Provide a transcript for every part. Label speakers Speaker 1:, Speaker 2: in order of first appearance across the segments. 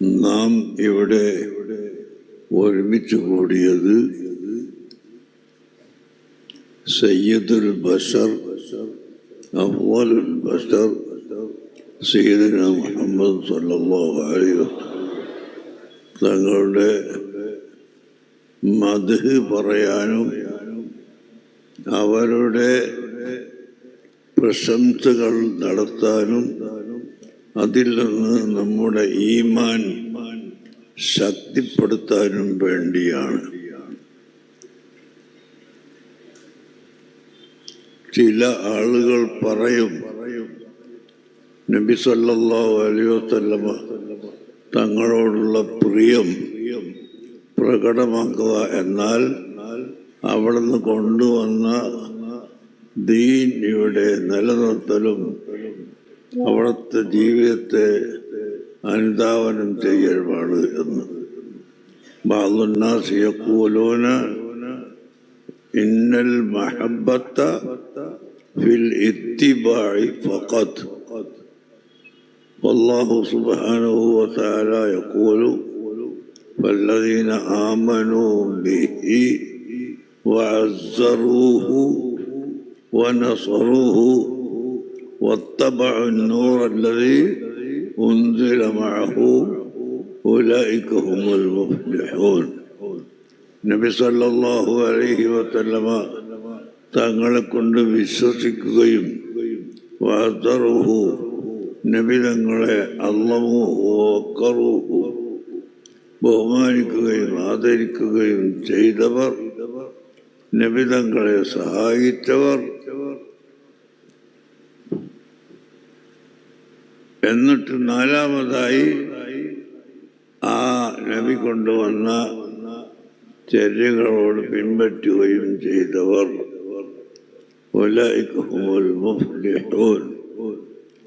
Speaker 1: നാം ഇവിടെ ഒരുമിച്ച് കൂടിയത് സയ്യദുൽ ബഷർ ബഷർ സീദന മുഹമ്മദ് സല്ലല്ലാഹു അലൈഹി തങ്ങളുടെ മധു പറയാനും അവരുടെ പ്രശംസകൾ നടത്താനും അതിൽ നിന്ന് നമ്മുടെ ഈമാൻ ശക്തിപ്പെടുത്താനും വേണ്ടിയാണ്. ചില ആളുകൾ പറയും നബി സല്ലല്ലാഹു അലൈഹി വസല്ലമ തങ്ങളോടുള്ള പ്രിയം പ്രകടമാക്കുക എന്നാൽ അവിടുന്ന് കൊണ്ടുവന്ന ദീൻ ഇവിടെ നിലനിർത്തലും അവിടുത്തെ ജീവിതത്തെ അനുധാവനം ചെയ്യലുമാണ് എന്ന് ബാലുന്നാസ് യഖൂലൂന ഇന്നൽ മഹബത്ത ഫിൽ ഇത്തിബാഇ ഫഖത്ത് والله سبحانه وتعالى يقول فالذين آمنوا به وعزروه ونصروه واتبعوا النور الذي أنزل معه أولئك هم المفلحون നബി സല്ലല്ലാഹു അലൈഹി വസല്ലമ തങ്ങളെ കൊണ്ട് വിശ്വസിക്കുകയും വാതറുഹു നബി തങ്ങളെ അള്ളമുഹു ബഹുമാനിക്കുകയും ആദരിക്കുകയും ചെയ്തവർ നബി തങ്ങളെ സഹായിച്ചവർ എന്നിട്ട് നാലാമതായി ആ നബി കൊണ്ടുവന്ന ചര്യകളോട് പിൻപറ്റുകയും ചെയ്തവർ.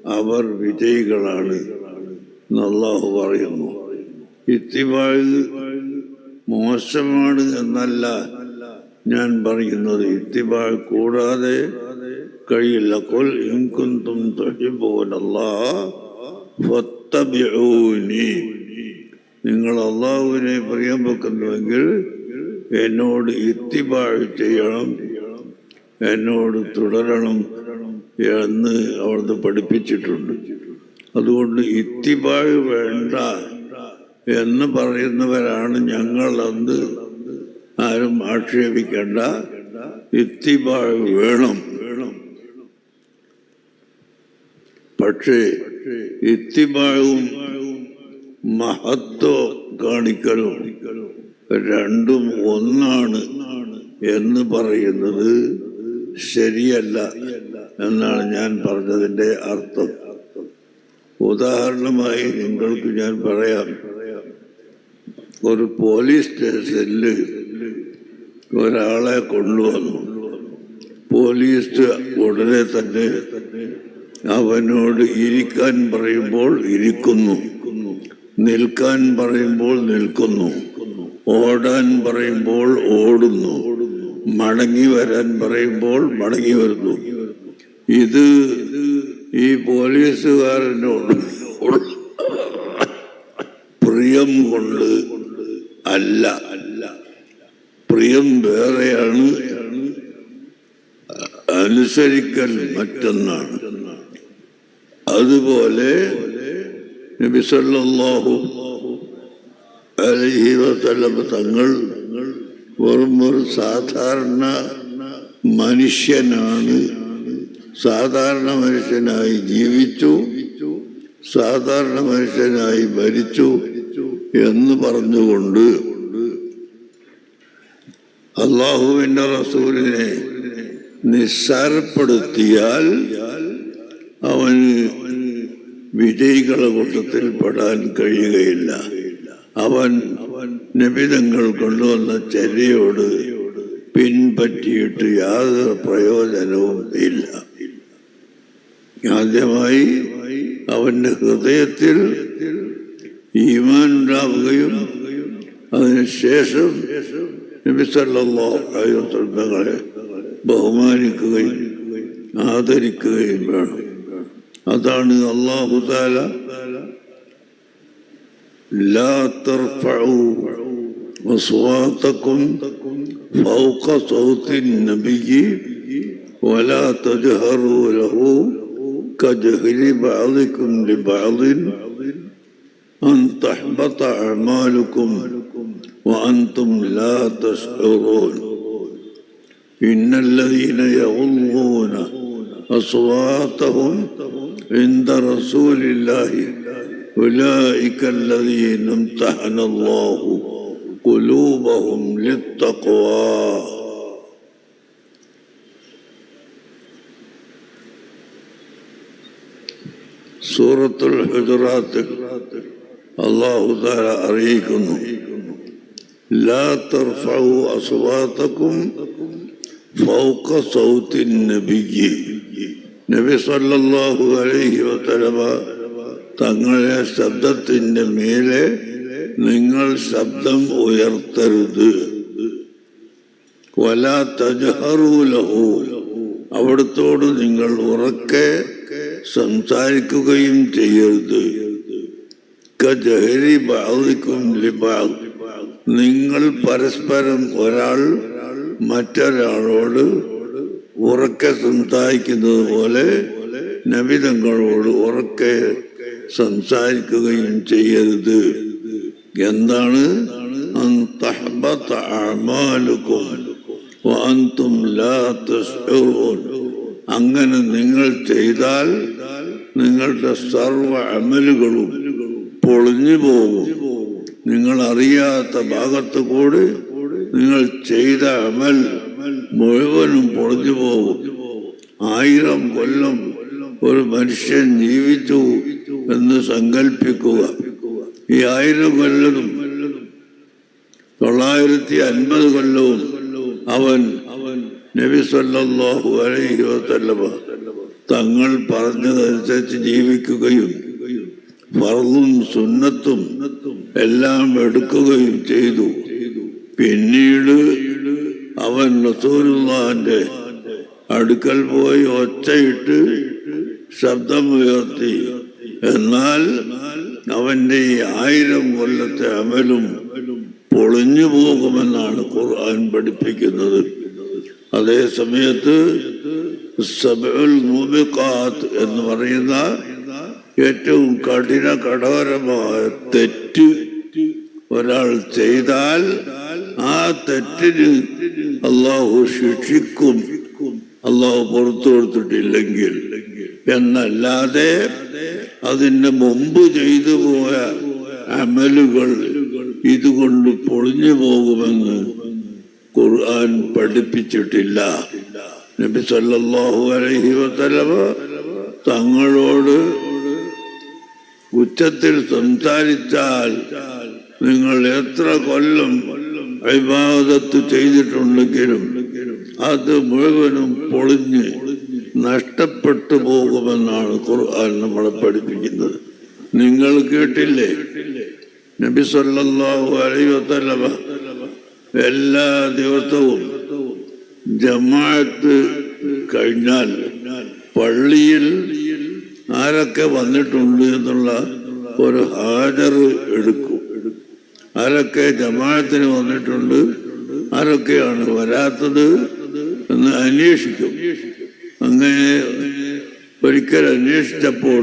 Speaker 1: അവർ വിജയികളാണ് എന്നല്ലാഹു പറയുന്നു. ഇത്തിബാഴ് മോശമാണ് എന്നല്ല ഞാൻ പറയുന്നത്. ഇത്തിബാഴ് കൂടാതെ കഴിയില്ല. കൊൽ ഇൻകുന്തും ഫത്തബിഊനി നിങ്ങൾ അള്ളാഹുവിനെ പ്രിയം വെക്കുന്നുവെങ്കിൽ എന്നോട് ഇത്തിബാഴ് ചെയ്യണം എന്നോട് തുടരണം എന്ന് അവിടുന്ന് പഠിപ്പിച്ചിട്ടുണ്ട്. അതുകൊണ്ട് ഇത്തിബാഴ് വേണ്ട എന്ന് പറയുന്നവരാണ് ഞങ്ങൾ അന്ന് ആരും ആക്ഷേപിക്കേണ്ട. ഇത്തിബാഴ് വേണം വേണം പക്ഷേ ഇത്തിബാഴും മഹത്വം കാണിക്കലും രണ്ടും ഒന്നാണ് എന്ന് പറയുന്നത് ശരിയല്ല എന്നാണ് ഞാൻ പറഞ്ഞതിന്റെ അർത്ഥം. ഉദാഹരണമായി നിങ്ങൾക്ക് ഞാൻ പറയാം. ഒരു പോലീസ് സ്റ്റേഷനിൽ ഒരാളെ കൊണ്ടുവന്നു. പോലീസ് ഉടനെ തന്നെ അവനോട് ഇരിക്കാൻ പറയുമ്പോൾ ഇരിക്കുന്നു. നിൽക്കാൻ പറയുമ്പോൾ നിൽക്കുന്നു. ഓടാൻ പറയുമ്പോൾ ഓടുന്നു. മടങ്ങി വരാൻ പറയുമ്പോൾ മടങ്ങി വരുന്നു. ഇത് ഈ പോലീസുകാരനോട് പ്രിയം കൊണ്ട് അല്ല. അല്ല പ്രിയം വേറെയാണ്. അനുസരിക്കൽ മറ്റൊന്നാണ്. അതുപോലെ നബി തങ്ങൾ വെറും ഒരു സാധാരണ മനുഷ്യനാണ്. സാധാരണ മനുഷ്യനായി ജീവിച്ചു സാധാരണ മനുഷ്യനായി ഭരിച്ചു എന്ന് പറഞ്ഞുകൊണ്ട് അള്ളാഹുവിന്റെ റസൂലിനെ നിസ്സാരപ്പെടുത്തിയാൽ അവന് വിജയികളെ കൂട്ടത്തിൽ പെടാൻ കഴിയുകയില്ല. അവൻ നിബിധങ്ങൾ കൊണ്ടുവന്ന ചര്യയോട് പിൻപറ്റിയിട്ട് യാതൊരു പ്രയോജനവും ഇല്ല. ആദ്യമായി അവന്റെ ഹൃദയത്തിൽ ഈമാൻ ഉണ്ടാവുകയും അതിനുശേഷം ബഹുമാനിക്കുകയും ആദരിക്കുകയും വേണം. അതാണ് അള്ളാഹു താല لا ترفعوا أصواتكم فوق صوت النبي ولا تجهروا له كجهر بعضكم لبعض أن تحبط أعمالكم وأنتم لا تشعرون إن الذين يغضون أصواتهم عند رسول الله. أولئك الذين امتحن الله قلوبهم للتقوى. سورة الحجرات. الله تعالى أريكم. لا ترفعوا أصواتكم فوق صوت النبي. നബി സല്ലല്ലാഹു അലൈഹി വസല്ലമ തങ്ങളെ ശബ്ദത്തിന്റെ മേലെ നിങ്ങൾ ശബ്ദം ഉയർത്തരുത്. വല തജഹറൂലഹു അവിടത്തോട് നിങ്ങൾ ഉറക്കെ സംസാരിക്കുകയും ചെയ്യരുത്. നിങ്ങൾ പരസ്പരം ഒരാൾ മറ്റൊരാളോട് ഉറക്കെ സംസാരിക്കുന്നത് പോലെ നബിതങ്ങളോട് ഉറക്കെ സംസാരിക്കുകയും ചെയ്യരുത്. എന്താണ്? അങ്ങനെ നിങ്ങൾ ചെയ്താൽ നിങ്ങളുടെ സർവ അമലുകളും പൊളിഞ്ഞു പോകും. നിങ്ങൾ അറിയാത്ത ഭാഗത്ത് കൂടി നിങ്ങൾ ചെയ്ത അമൽ മുഴുവനും പൊളിഞ്ഞു പോകും. ആയിരം കൊല്ലം ഒരു മനുഷ്യൻ ജീവിച്ചു എന്ന് സങ്കല്പിക്കുക ഈ ആയിരം കൊല്ലവും തൊള്ളായിരത്തി അൻപത് കൊല്ലവും അവൻ നബി സല്ലാഹു അലൈഹി വസല്ലമ തങ്ങൾ പറഞ്ഞതനുസരിച്ച് ജീവിക്കുകയും ഫർളും സുന്നത്തും എല്ലാം എടുക്കുകയും ചെയ്തു. പിന്നീട് അവൻ റസൂലുള്ളാന്റെ അടുക്കൽ പോയി ഒച്ചയിട്ട് ശബ്ദമുയർത്തി. എന്നാൽ അവന്റെ ഈ ആയിരം കൊല്ലത്തെ അമലും പൊളിഞ്ഞു പോകുമെന്നാണ് ഖുർആൻ പഠിപ്പിക്കുന്നത്. അതേ സമയത്ത് എന്ന് പറയുന്ന ഏറ്റവും കഠിന കഠോരമായ തെറ്റ് ഒരാൾ ചെയ്താൽ ആ തെറ്റിന് അള്ളാഹു ശിക്ഷിക്കും. അള്ളാഹു പുറത്തു കൊടുത്തിട്ടില്ലെങ്കിൽ. എന്നല്ലാതെ അതിന് മുമ്പ് ചെയ്തു പോയ അമലുകൾ ഇതുകൊണ്ട് പൊളിഞ്ഞു പോകുമെന്ന് ഖുർആൻ പഠിപ്പിച്ചിട്ടില്ല. നബി സല്ലല്ലാഹു അലൈഹി വസല്ലമ തങ്ങളോട് ഉച്ചത്തിൽ സംസാരിച്ചാൽ നിങ്ങൾ എത്ര കൊല്ലം വിവാദത്ത് ചെയ്തിട്ടുണ്ടെങ്കിലും അത് മുഴുവനും പൊളിഞ്ഞ് നഷ്ടപ്പെട്ടു പോകുമെന്നാണ് ഖുർആൻ നമ്മളെ പഠിപ്പിക്കുന്നത്. നിങ്ങൾ കേട്ടില്ലേ? നബി സല്ലല്ലാഹു അലൈഹി വസല്ലമ എല്ലാ ദിവസവും ജമാഅത്ത് കഴിഞ്ഞാൽ പള്ളിയിൽ ആരൊക്കെ വന്നിട്ടുണ്ട് എന്നുള്ള ഒരു ഹാജർ എടുക്കും. ആരൊക്കെ ജമാഅത്തിന് വന്നിട്ടുണ്ട് ആരൊക്കെയാണ് വരാത്തത് എന്ന് അന്വേഷിക്കും. അങ്ങനെ ഒരിക്കൽ അന്വേഷിച്ചപ്പോൾ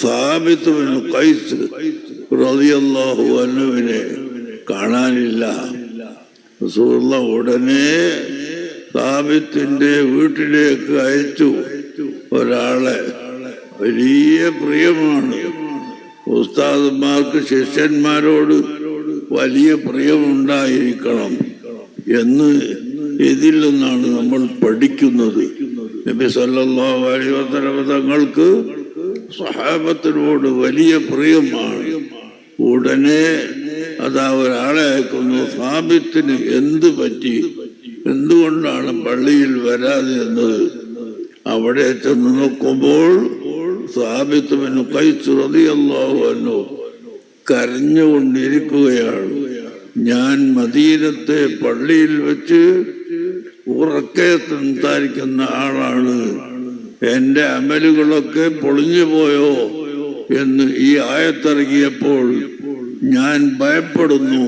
Speaker 1: സാബിത്തുവിനെ കാണാനില്ല. ഉടനെ സാബിത്തിന്റെ വീട്ടിലേക്ക് അയച്ചു. ഒരാളെ വലിയ പ്രിയമാണ്. ഉസ്താദന്മാർക്ക് ശിഷ്യന്മാരോട് വലിയ പ്രിയമുണ്ടായിരിക്കണം എന്ന് ഇതിൽ നിന്നാണ് നമ്മൾ പഠിക്കുന്നത്. നബി സല്ലല്ലാഹു അലൈഹി വസല്ലം തങ്ങൾക്ക് സഹാബത്തിനോട് വലിയ പ്രിയമാണ്. ഉടനെ അതാ ഒരാളെ അയക്കുന്നു സാബിത്തിന് എന്ത് പറ്റി? എന്തുകൊണ്ടാണ് പള്ളിയിൽ വരാതെ അവിടെ ചെന്ന് നോക്കുമ്പോൾ സാബിത്തുവിന് കൈച്ചുറതിയല്ലോ കരഞ്ഞുകൊണ്ടിരിക്കുകയാണ്. ഞാൻ മദീനത്തെ പള്ളിയിൽ വെച്ച് ഉറക്കെ സംസാരിക്കുന്ന ആളാണ്. എന്റെ അമലുകളൊക്കെ പൊളിഞ്ഞു പോയോ എന്ന് ഈ ആയത്തിറങ്ങിയപ്പോൾ ഞാൻ ഭയപ്പെടുന്നു.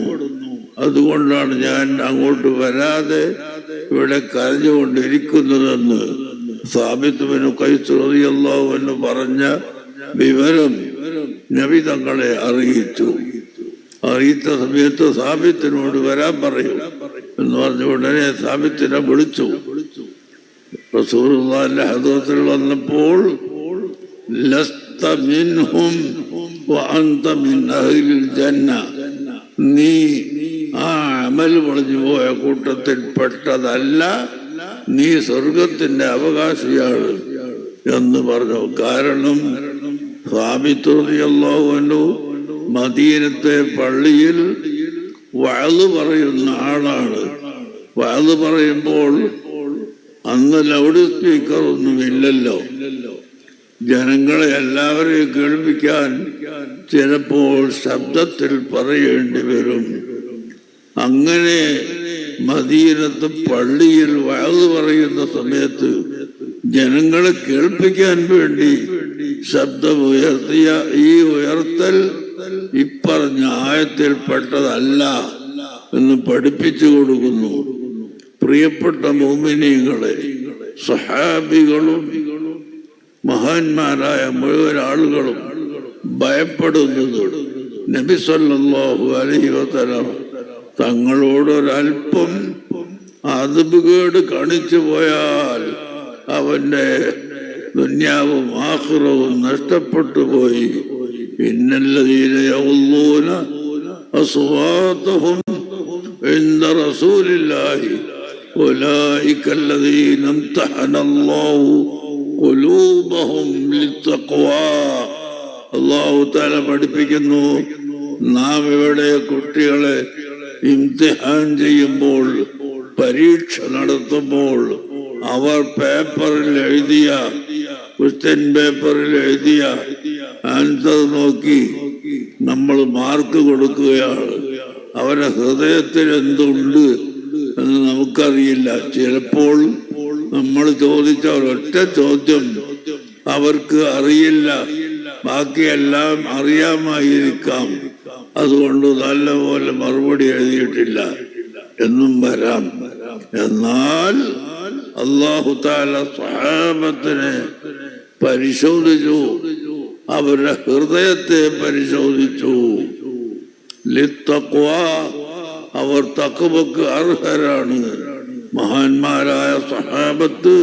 Speaker 1: അതുകൊണ്ടാണ് ഞാൻ അങ്ങോട്ട് വരാതെ ഇവിടെ കരഞ്ഞുകൊണ്ടിരിക്കുന്നതെന്ന് സാബിത്തുവിന് കൈസ്രോതിയല്ലോ എന്ന് പറഞ്ഞ വിവരം. നബി തങ്ങളെ അറിയിച്ചു. അറിയിച്ച സമയത്ത് സാബിത്തിനോട് വരാൻ പറയും എന്ന് പറഞ്ഞ ഉടനെ സാബിത്തിനെ വിളിച്ചു. റസൂലുള്ളാഹിന്റെ ഹദറത്തിൽ വന്നപ്പോൾ നീ ആ അമൽ പറഞ്ഞു പോയ കൂട്ടത്തിൽ പെട്ടതല്ല നീ സ്വർഗത്തിന്റെ അവകാശിയാണ് എന്ന് പറഞ്ഞു. കാരണം മദീനത്തെ പള്ളിയിൽ വഴൽ പറയുന്ന ആളാണ്. വഴൽ പറയുമ്പോൾ അന്ന് ലൗഡ് സ്പീക്കർ ഒന്നും ഇല്ലല്ലോ. ജനങ്ങളെ എല്ലാവരെയും കേൾപ്പിക്കാൻ ചിലപ്പോൾ ശബ്ദത്തിൽ പറയേണ്ടി വരും. അങ്ങനെ മദീനത്ത് പള്ളിയിൽ വയത് പറയുന്ന സമയത്ത് ജനങ്ങളെ കേൾപ്പിക്കാൻ വേണ്ടി ശബ്ദം ഉയർത്തിയ ഈ ഉയർത്തൽ ഇപ്പറഞ്ഞ ആയത്തിൽപ്പെട്ടതല്ല എന്ന് പഠിപ്പിച്ചു കൊടുക്കുന്നു. പ്രിയപ്പെട്ട മോമിനികളെ സഹാബികളും മഹാന്മാരായ മുഴുവൻ ആളുകളും ഭയപ്പെടുന്നത് നബി വസല്ലം തങ്ങളോടൊരൽപ്പം അതുകേട് കാണിച്ചു പോയാൽ അവന്റെ ദുന്യാവും ആഹ്റവും നഷ്ടപ്പെട്ടു പോയി ഇന്നല്ലതീന യൗല്ലൂന അസ്വാതഹും عند رسول الله أولئك الذين امتحن الله قلوبهم للتقوى അള്ളാഹു താല പഠിപ്പിക്കുന്നു നാം ഇവിടെ കുട്ടികളെ ഇംതിഹാൻ ചെയ്യുമ്പോൾ പരീക്ഷ നടത്തുമ്പോൾ അവർ പേപ്പറിൽ എഴുതിയ ക്വസ്റ്റ്യൻ പേപ്പറിൽ എഴുതിയ ആൻസർ നോക്കി നമ്മൾ മാർക്ക് കൊടുക്കുകയാണ്. അവരുടെ ഹൃദയത്തിൽ എന്തുണ്ട് എന്ന് നമുക്കറിയില്ല. ചിലപ്പോൾ നമ്മൾ ചോദിച്ച ഒരൊറ്റ ചോദ്യം അവർക്ക് അറിയില്ല. ബാക്കിയെല്ലാം അറിയാമായിരിക്കാം. അതുകൊണ്ട് നല്ലപോലെ മറുപടി എഴുതിയിട്ടില്ല. എന്നും വരാം. എന്നാൽ അള്ളാഹു താല സഹാബത്തിനെ പരിശോധിച്ചു അവരുടെ ഹൃദയത്തെ പരിശോധിച്ചു ലിത്തക്വ അവർ തക്കവക്ക് അർഹരാണ് മഹാന്മാരായ സഹാബത്ത്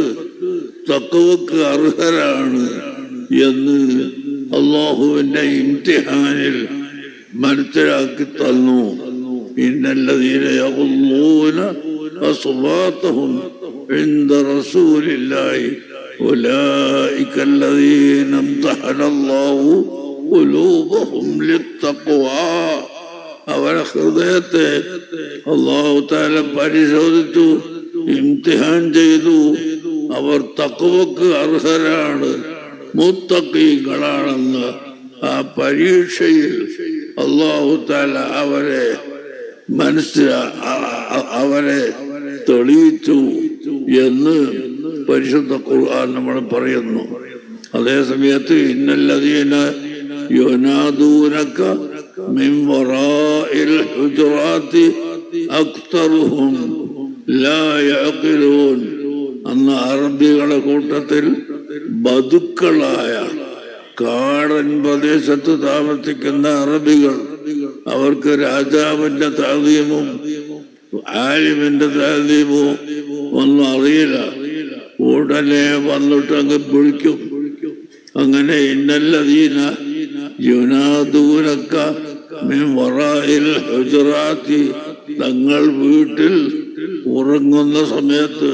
Speaker 1: തക്കവക്ക് അർഹരാണ് എന്ന് അള്ളാഹുവിന്റെ ഇംതിഹാനിൽ മനസ്സിലാക്കി തന്നു ഇന്നല്ലതീന യഗുല്ലൂന അസ്വാതഹും عند رسول الله أولئك الذين امتحن الله قلوبهم للتقوى അവരെ ഹൃദയത്തെ അള്ളാഹു താല പരിശോധിച്ചു ഇംതിഹാൻ ചെയ്തു അവർ തക്കുവക്ക് അർഹരാണ് മുത്തക്കീകളാണെന്ന് ആ പരീക്ഷയിൽ അള്ളാഹു താല അവരെ മനസ്സിലാ അവരെ തെളിയിച്ചു എന്ന് പരിശുദ്ധ ഖുർആൻ നമ്മൾ പറയുന്നു. അതേ സമയത്ത് ഇന്നല്ലതീന യുനാദൂനക മിൻ വറാഇൽ ഹുജറാത്തി അക്തറുഹും ലാ യഅഖിലൂൻ. അന്ന് അറബികളുടെ കൂട്ടത്തിൽ ബതുക്കളായ കാടൻ പ്രദേശത്ത് താമസിക്കുന്ന അറബികൾ അവർക്ക് രാജാവിന്റെ താതീയവും ആലിമിന്റെ താതീയവും ഒന്നും അറിയില്ല. ഉടനെ വന്നിട്ട് അങ്ങ് വിളിക്കും. അങ്ങനെ ഇന്നല്ലതീന തങ്ങൾ വീട്ടിൽ ഉറങ്ങുന്ന സമയത്ത്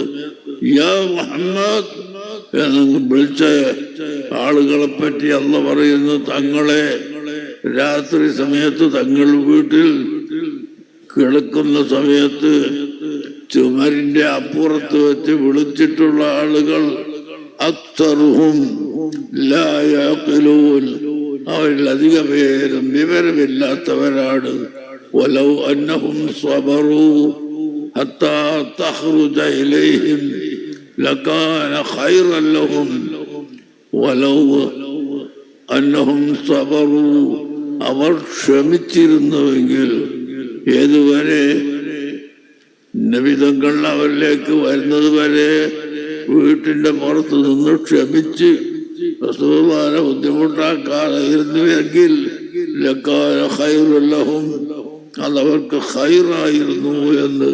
Speaker 1: യാ മുഹമ്മദ് വിളിച്ച ആളുകളെ പറ്റി അല്ല പറയുന്നു തങ്ങളെ രാത്രി സമയത്ത് തങ്ങൾ വീട്ടിൽ കിടക്കുന്ന സമയത്ത് ചുമരിന്റെ അപ്പുറത്ത് വെച്ച് വിളിച്ചിട്ടുള്ള ആളുകൾ അക്തറുഹും ലായാക്കലൂൻ അവരിൽ അധിക പേരും വിവരമില്ലാത്തവരാണ് ولو أنهم صبروا حتى تخرج إليهم لكان خيرا لهم ولو أنهم صبروا അവർ ക്ഷമിച്ചിരുന്നുവെങ്കിൽ ഏതുവരെ നബിതങ്ങൾ അവരിലേക്ക് വരുന്നത് വരെ വീട്ടിന്റെ പുറത്ത് നിന്ന് ക്ഷമിച്ച് റസൂലുള്ളാഹിനെ ബുദ്ധിമുട്ടാക്കാതെ ഇരുന്നുവെങ്കിൽ ലക്കാന ഖൈറുല്ലഹും അതവർക്ക് ഖൈറായിരുന്നു എന്ന്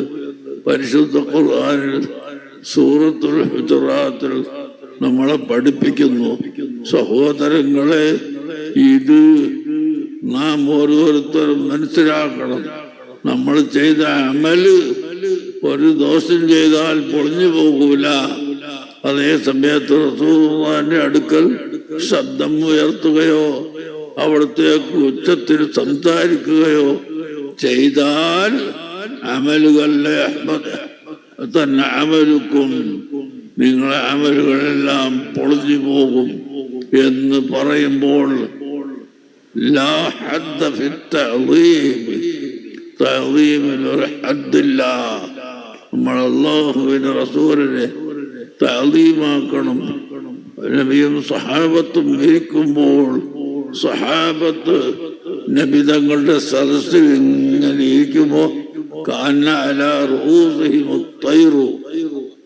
Speaker 1: പരിശുദ്ധ ഖുർആാനിൽ സൂറത്തുൽ ഹുജറാത്തിൽ നമ്മളെ പഠിപ്പിക്കുന്നു. സഹോദരങ്ങളെ ഇത് നാം ഓരോരുത്തരും മനസ്സിലാക്കണം. നമ്മൾ ചെയ്ത അമൽ ഒരു ദോഷം ചെയ്താൽ പൊളിഞ്ഞു പോകൂല. അതേ സമയത്ത് റസൂലിന്റെ അടുക്കൽ ശബ്ദം ഉയർത്തുകയോ അവിടത്തേക്ക് ഉച്ചത്തിൽ സംസാരിക്കുകയോ ചെയ്താൽ അമലുകളിലെ തന്നെ അമലുക്കും. നിങ്ങളെ അമലുകളെല്ലാം പൊളിഞ്ഞു പോകും എന്ന് പറയുമ്പോൾ തഅദീമിനൊരു ഹദ്ദില്ല. നമ്മൾ അള്ളാഹുവിന്റെ റസൂലിനെ താലീമാക്കണം നബിയും സഹാബത്തും ഇരിക്കുമ്പോൾ സഹാബത്ത് നബി തങ്ങളുടെ സദസ്സിൽ ഇങ്ങനെ ഇരിക്കുമ്പോ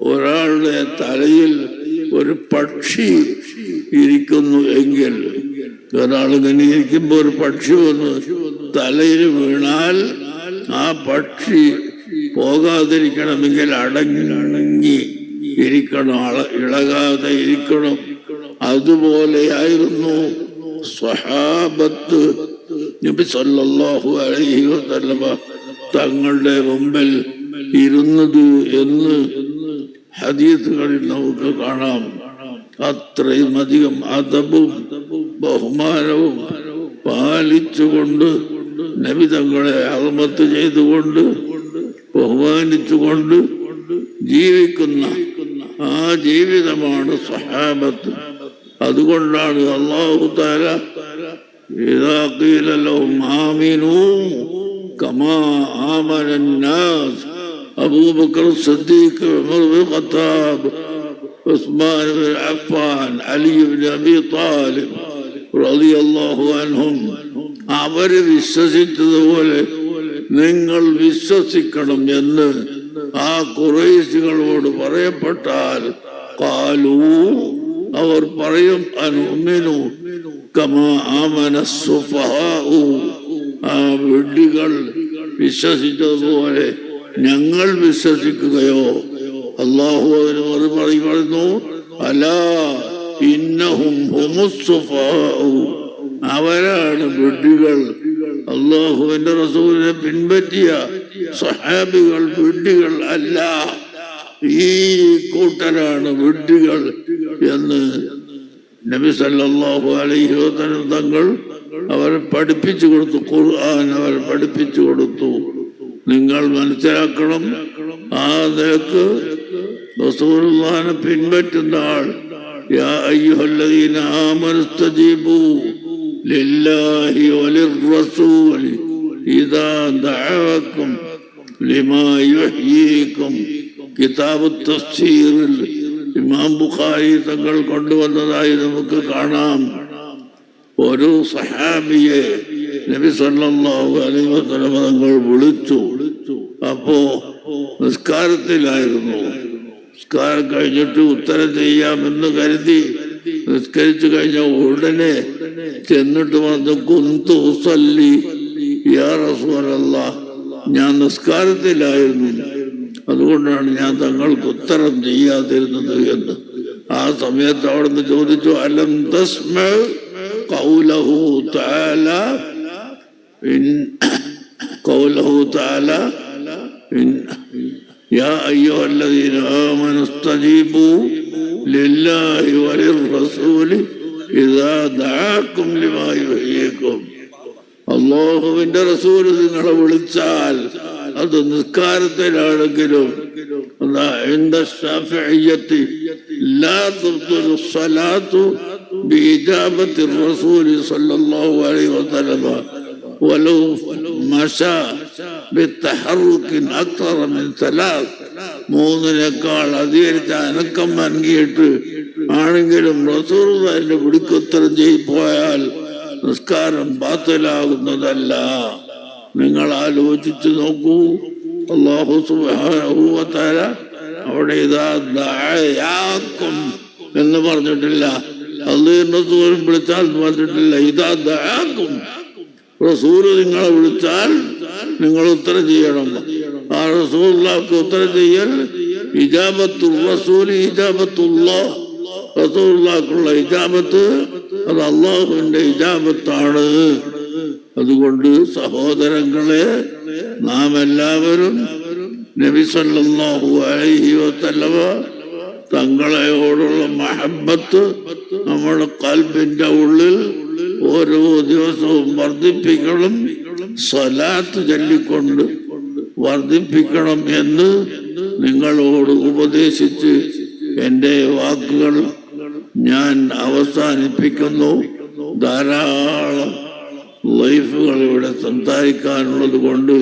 Speaker 1: ഒരാളുടെ തലയിൽ ഒരു പക്ഷി ഇരിക്കുന്നു എങ്കിൽ ഒരാൾ ഇങ്ങനെ ഇരിക്കുമ്പോ ഒരു പക്ഷി വന്ന് തലയിൽ വീണാൽ ആ പക്ഷി പോകാതിരിക്കണമെങ്കിൽ അടങ്ങി ഇരിക്കണം അള- ഇളകാതെ ഇരിക്കണം. അതുപോലെയായിരുന്നു സ്വഹാബത്ത് തങ്ങളുടെ മുമ്പിൽ ഇരുന്നത് എന്ന് ഹദീസുകളിൽ നമുക്ക് കാണാം. അത്രയും അധികം അതബും ബഹുമാനവും പാലിച്ചുകൊണ്ട് നബി തങ്ങളെ അളമത്ത് ചെയ്തുകൊണ്ട് അധ്വാനിച്ചുകൊണ്ട് ജീവിക്കുന്ന ആ ജീവിതമാണ് സഹാബത്ത് അതുകൊണ്ടാണ് അള്ളാഹു താര ഇതാക്കിയില്ലല്ലോ കമാ അബൂബക്കർ ഉസ്മാൻ അവർ വിശ്വസിച്ചതുപോലെ നിങ്ങൾ വിശ്വസിക്കണം എന്ന് ആ കുറേശികളോട് പറയപ്പെട്ടാൽ കാലൂ അവർ പറയും ആ വിശ്വസിച്ചതുപോലെ ഞങ്ങൾ വിശ്വസിക്കുകയോ? അള്ളാഹു അതിന് മറുപടി പറഞ്ഞു അലാ ഇന്നഹും അവരാണ് വിഡ്ഢികൾ അള്ളാഹുവിന്റെ റസൂലിനെ പിൻപറ്റിയ സഹാബികൾ വിഡ്ഢികൾ അല്ല. ഈ കൂട്ടരാണ് വിഡ്ഢികൾ എന്ന് നബി സല്ലല്ലാഹു അലൈഹി തങ്ങൾ അവരെ പഠിപ്പിച്ചു കൊടുത്തു. ഖുർആൻ അവരെ പഠിപ്പിച്ചു കൊടുത്തു. നിങ്ങൾ മനസ്സിലാക്കണം ആ നിലയ്ക്ക് റസൂലുള്ളാഹിനെ പിൻപറ്റുന്ന ആൾ. യാ അയ്യുഹല്ലദീന ആമനു ഇസ്തജീബു وللرسول വലിർറസൂൽ دعاكم لما يحييكم. കിതാബ് തഫ്സീറിൽ ഇമാം ബുഖാരി തങ്ങൾ കൊണ്ടുവന്നതായി നമുക്ക് കാണാം. ഒരു സഹാബിയെ നബി സല്ലല്ലാഹു അലൈഹി വസല്ലം തങ്ങൾ വിളിച്ചു. അപ്പോ നിസ്കാരത്തിലായിരുന്നു. നിസ്കാരം കഴിഞ്ഞിട്ട് ഉത്തരം ചെയ്യാമെന്ന് കരുതി നിസ്കരിച്ചു കഴിഞ്ഞ ഉടനെ ചെന്നിട്ട് പറഞ്ഞു കുന്തു സല്ലി യാ റസൂലല്ല ഞാൻ നിസ്കാരത്തിലായിരുന്നു അതുകൊണ്ടാണ് ഞാൻ തങ്ങൾക്ക് ഉത്തരം ചെയ്യാതിരുന്നത് എന്ന് ആ സമയത്ത് അവിടുന്ന് ചോദിച്ചു അലം തസ്മ കൗലഹു തആല ഇൻ കൗലഹു തആല ഇൻ يا أيها الذين آمنوا استجيبوا لله وللرسول إذا دعاكم لما يحييكم അള്ളാഹുവിന്റെ റസൂല് നിങ്ങളെ വിളിച്ചാൽ അത് നിസ്കാരത്തിലാണെങ്കിലും അതാ عند الشافعية لا تبطل الصلاة بإجابة الرسول صلى الله عليه وسلم ولو مشى بالتحرك أكثر من ثلاث മൂന്നിനേക്കാൾ അധികരിച്ച അനക്കം നൽകിയിട്ട് ആണെങ്കിലും റസൂർ അതിന്റെ പിടിക്കുത്തരം ചെയ്തു പോയാൽ നിസ്കാരം ബാത്തലാകുന്നതല്ല. നിങ്ങൾ ആലോചിച്ചു നോക്കൂ. അള്ളാഹു സുബാന അവിടെ ഇതാ ദായാക്കും എന്ന് പറഞ്ഞിട്ടില്ല. അള്ളീറിന്റെ സൂര്യൻ വിളിച്ചാൽ പറഞ്ഞിട്ടില്ല. ഇതാ ദയാക്കും. റസൂര് നിങ്ങളെ വിളിച്ചാൽ നിങ്ങൾ ഉത്തരം ചെയ്യണം. ആ റസൂല്ലാക്ക് ഉത്തരം ചെയ്യൽ ഇജാമത്തു റസൂലി ഇജാമത്തുള്ള റസൂല്ലാക്കുള്ള ഇജാമത്ത് അത് അള്ളാഹുവിന്റെ ഇജാബത്താണ്. അതുകൊണ്ട് സഹോദരങ്ങളെ നാം എല്ലാവരും നബി സല്ലല്ലാഹു അലൈഹി വസല്ലമ തങ്ങളെയോടുള്ള മഹബത്ത് നമ്മുടെ കൽബിന്റെ ഉള്ളിൽ ഓരോ ദിവസവും വർദ്ധിപ്പിക്കണം സ്വലാത്ത് ചൊല്ലിക്കൊണ്ട് വർദ്ധിപ്പിക്കണം എന്ന് നിങ്ങളോട് ഉപദേശിച്ച് എന്റെ വാക്കുകൾ ഞാൻ അവസാനിപ്പിക്കുന്നു. ധാരാളം ലൈഫുകൾ ഇവിടെ സംസാരിക്കാനുള്ളത് കൊണ്ട്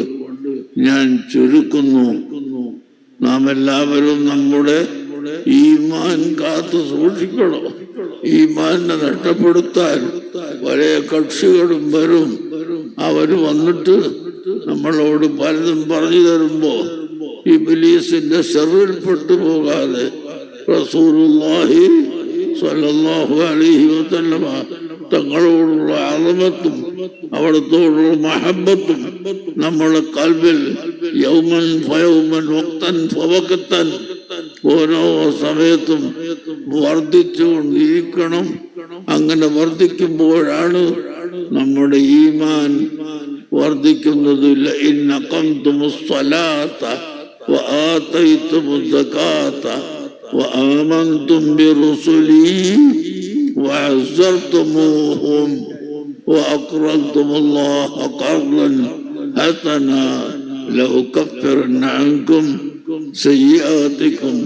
Speaker 1: ഞാൻ ചുരുക്കുന്നു. നാം എല്ലാവരും നമ്മുടെ ഈമാൻ കാത്തു സൂക്ഷിക്കണം. ഈമാനെ നഷ്ടപ്പെടുത്താൻ പല കക്ഷികളും വരും. അവർ വന്നിട്ട് നമ്മളോട് പലതും പറഞ്ഞു തരുമ്പോ ഈ ബലീസിന്റെ ഷെറിൽപ്പെട്ടു പോകാതെ അലൈഹി തങ്ങളോടുള്ള അളമത്തും അവിടത്തോടുള്ള മഹബത്തും നമ്മളെ കൽവിൽ യൗമൻ ഫയൗമൻ വക്തൻ ഫവക്കത്തൻ ഓരോ സമയത്തും വർദ്ധിച്ചുകൊണ്ടിരിക്കണം. അങ്ങനെ വർദ്ധിക്കുമ്പോഴാണ് നമ്മുടെ ഈമാൻ വർദ്ധിക്കുന്നത് ലഇന്നഖംതും الصلاة وآتيتم الزكاة وآمنتم برسلي وعزرتموهم وأقرضتم الله قرضا حسنا لأكفرن عنكم سيئاتكم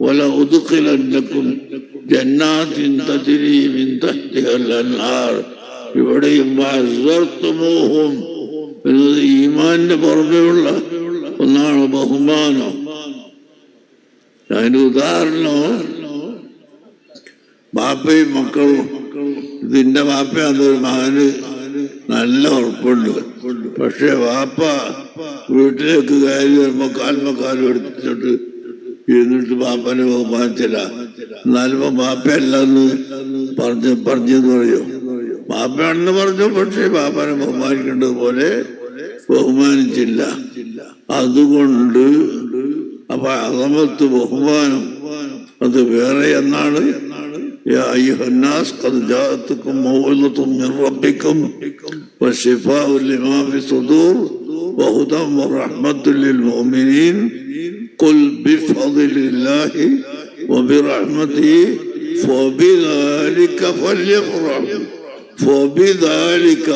Speaker 1: ولأدخلنكم جنات تجري من تحتها الأنهار ഇവിടെയും വാസർത്തുമോഹം എന്നത് ഈമാന്റെ പുറമെയുള്ള ഒന്നാണ് ബഹുമാനം. അതിന്റെ ഉദാഹരണം ബാപ്പയും മക്കളും ഇതിന്റെ ബാപ്പ അതൊരു മകന് നല്ല ഉറപ്പുണ്ട്. പക്ഷെ വാപ്പ വീട്ടിലേക്ക് കയറി വരുമ്പോ കാൽമക്കാലും എടുത്തിട്ട് ഇരുന്നിട്ട് ബാപ്പനെ ബഹുമാനിച്ചില്ല. എന്നാലും ബാപ്പയല്ലെന്ന് പറഞ്ഞ് പറഞ്ഞെന്ന് പറയും. ബാപ്പയാണെന്ന് പറഞ്ഞു പക്ഷേ ബാപ്പനെ ബഹുമാനിക്കേണ്ടതുപോലെ ബഹുമാനിച്ചില്ല അതുകൊണ്ട് അപ്പൊ അളമത്ത് ബഹുമാനം അത് വേറെ എന്നാണ് يا أيها الناس قد جاءتكم موعظة من ربكم وشفاء لما في الصدور وهدى ورحمة للمؤمنين قل بفضل الله وبرحمته فبذلك فليفرحوا فبذلك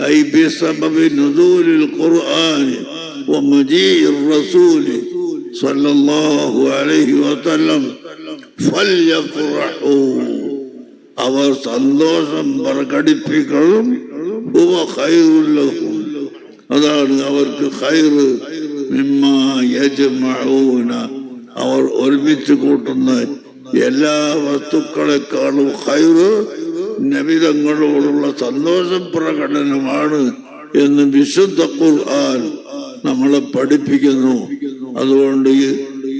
Speaker 1: أي بسبب نزول القرآن ومجيء الرسول صلى الله عليه وسلم فليفرحوا അവർ സന്തോഷം പ്രകടിപ്പിക്കണം ഹുവ ഖൈറുല്ലഹും അതാണ് അവർക്ക് ഖൈറ് മിമ്മാ യജ്മഊന അവർ ഒരുമിച്ച് കൂട്ടുന്ന എല്ലാ വസ്തുക്കളെക്കാളും ഖൈറ് നബിതങ്ങളോടുള്ള സന്തോഷ പ്രകടനമാണ് എന്ന് വിശുദ്ധ ഖുർആൻ നമ്മളെ പഠിപ്പിക്കുന്നു. അതുകൊണ്ട്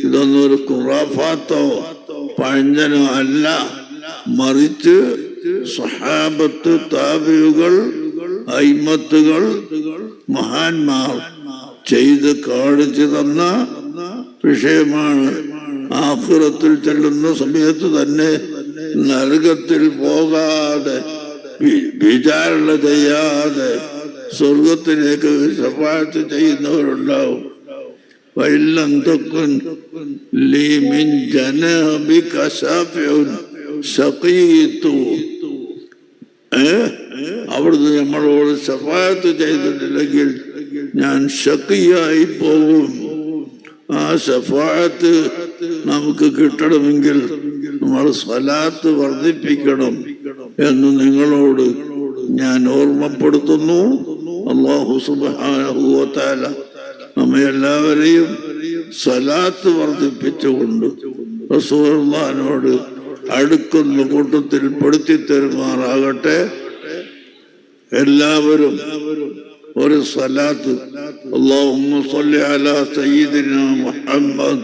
Speaker 1: ഇതൊന്നും ഒരു ഖുറാഫാത്തോ പഴഞ്ചനോ അല്ല. മറിച്ച് സഹാബത്ത് താപിയുകൾ ഐമത്തുകൾ മഹാന്മാർ ചെയ്ത് കാണിച്ചു തന്ന വിഷയമാണ്. ആഹുറത്തിൽ ചെല്ലുന്ന സമയത്ത് തന്നെ നരകത്തിൽ പോകാതെ വിചാരണ ചെയ്യാതെ സ്വർഗത്തിലേക്ക് ശപാത്ത് ചെയ്യുന്നവരുണ്ടാവും. അവിടുന്ന് നമ്മളോട് സഫായത്ത് ചെയ്തിട്ടില്ലെങ്കിൽ ഞാൻ ശക്തിയായി പോകും ആ സഫായത്ത് നമുക്ക് കിട്ടണമെങ്കിൽ നമ്മൾ സ്വലാത്ത് വർദ്ധിപ്പിക്കണം എന്ന് നിങ്ങളോട് ഞാൻ ഓർമ്മപ്പെടുത്തുന്നു. അള്ളാഹു സുബാനുഭവത്താല നമ്മെല്ലാവരെയും സ്വലാത്ത് വർദ്ധിപ്പിച്ചുകൊണ്ട് റസൂർമാനോട് അടുക്കുന്ന കൂട്ടത്തിൽ പെടുത്തി തരുമാറാകട്ടെ. എല്ലാവരും ഒരു സ്വലാത്ത്. അള്ളാഹു സല്ലി അല മുഹമ്മദ്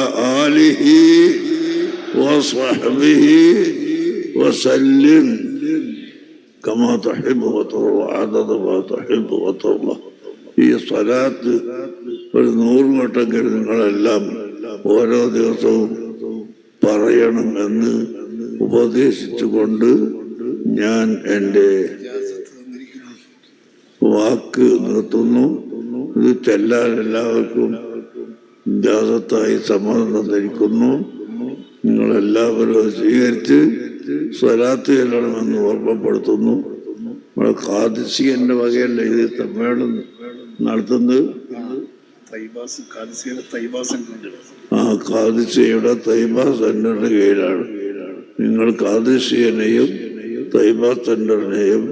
Speaker 1: آله وصحبه وسلم كما تحب وترضى عدد ما تحب وترضى ഈ സ്വലാത്ത് ഒരു നൂറ് വട്ടങ്ങൾ നിങ്ങളെല്ലാം ഓരോ ദിവസവും പറയണമെന്ന് ഉപദേശിച്ചുകൊണ്ട് ഞാൻ എൻ്റെ വാക്ക് നിർത്തുന്നു ഇത് ചെല്ലാൻ എല്ലാവർക്കും ജാതത്തായി സമ്മതം തന്നിരിക്കുന്നു നിങ്ങളെല്ലാവരും അത് സ്വീകരിച്ച് സ്വലാത്ത് ചെല്ലണമെന്ന് ഓർമ്മപ്പെടുത്തുന്നു. നമ്മുടെ കാദിസിയന്റെ വകയല്ല ഇത് സമ്മേളനം നടത്തുന്നത്. ആ കാദിസിയുടെ തൈബ സെന്ററിന്റെ കീഴിലാണ്. നിങ്ങൾ കാദിസിയനെയും തൈബ സെന്ററിനെയും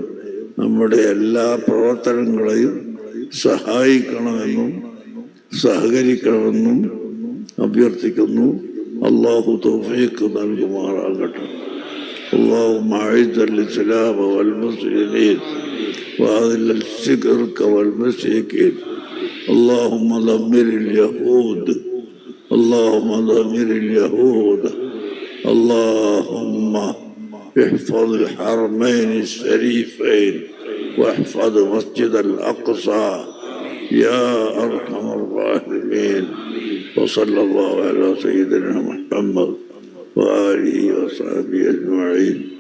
Speaker 1: നമ്മുടെ എല്ലാ പ്രവർത്തനങ്ങളെയും സഹായിക്കണമെന്നും സഹകരിക്കണമെന്നും അഭ്യർത്ഥിക്കുന്നു അള്ളാഹു തൗഫീഖ് നൽകുമാറാകട്ടെ اللهم أعز الإسلام والمسلمين وأذل الشرك والمشركين اللهم دمر اليهود اللهم دمر اليهود اللهم احفظ الحرمين الشريفين واحفظ مسجد الأقصى يا أرحم الراحمين. وصلى الله على سيدنا محمد وآله وصحبه أجمعين.